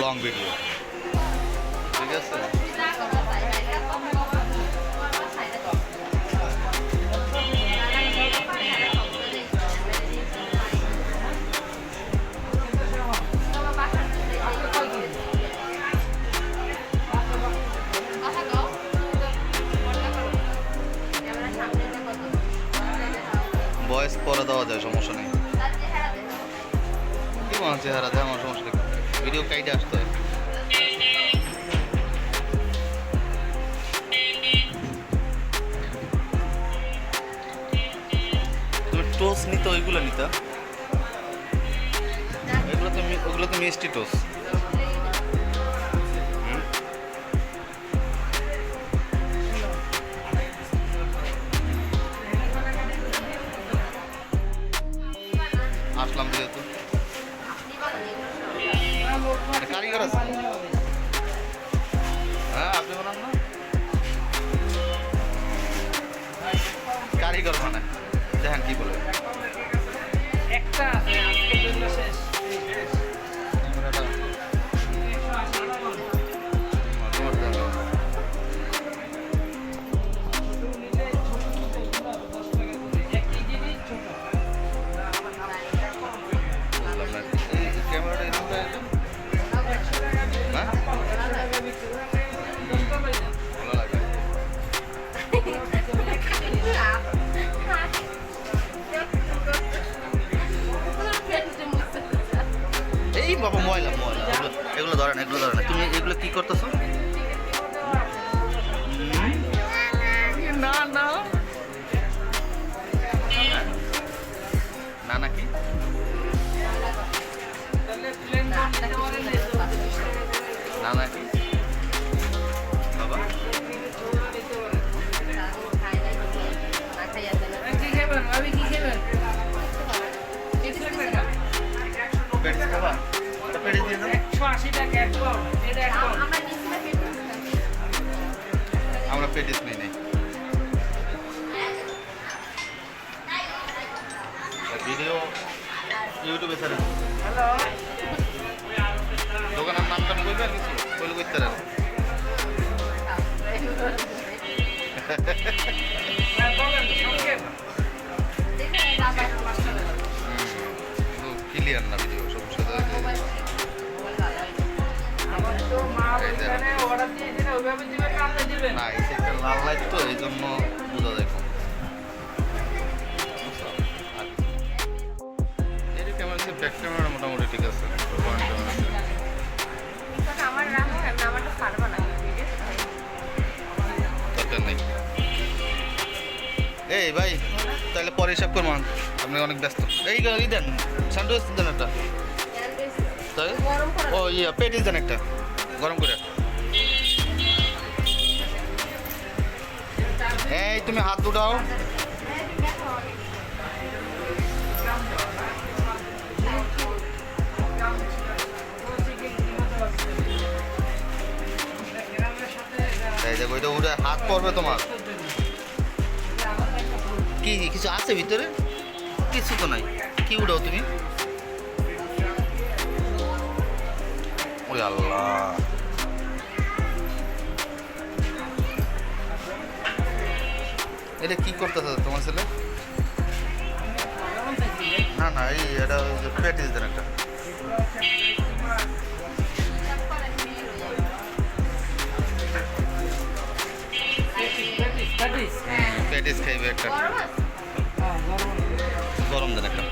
Long video ঠিক আছে? বয়স পরে দেওয়া যায়, সমস্যা নেই। কি মনে চেহারা দেয় আমার সমস্যা নেই ভিডিও কাইটে আসতে হয়। তুমি টোস নিতে, ওইগুলো নিতা। এগুলো তো ওগুলো তো মিষ্টি টোস? আসলাম যেহেতু। কারিগর আছে। হ্যাঁ আপনি বানান না। মানে দেখেন কি বলে। একটা শেষ। এই বাবা ময়লা ময়লা এগুলো এগুলো ধরে না এগুলো ধরে না তুমি এগুলো কি করতেছো? না না। না নাকি পারেন না নাকি আমরা পেটিস নেই নাই। ভিডিও ইউটিউবে স্যার হ্যালো দোকানের নামটা টাম কইবে আর কিছু কইলে কইতে আর ক্লিয়ার না। না এই সাইডটা লাল লাইট তো এই জন্য বোঝা যায় কম। বুঝছ? ক্যামেরা ব্যাক ক্যামেরা মোটামুটি ঠিক আছে ফ্রন্ট ক্যামেরা আমার রাখো আমারটা পারব না দরকার নেই। এই ভাই তাহলে পরে হিসাব করব আপনি অনেক ব্যস্ত। এই ই দেন স্যান্ডউইচ দেন একটা। তাই? ও ইয়া পেটিস দেন একটা। গরম করে। তুমি হাত দুটাও হাত পড়বে তোমার। কি কিছু আছে ভিতরে? কিছু তো নাই। কি উঠাও তুমি? ওরে আল্লাহ। এটা কি করতেছে তোমার ছেলে? না না এই এটা প্যাটিস দেন একটা। প্যাটিস খাইবে একটা। আছে গরম দেন একটা।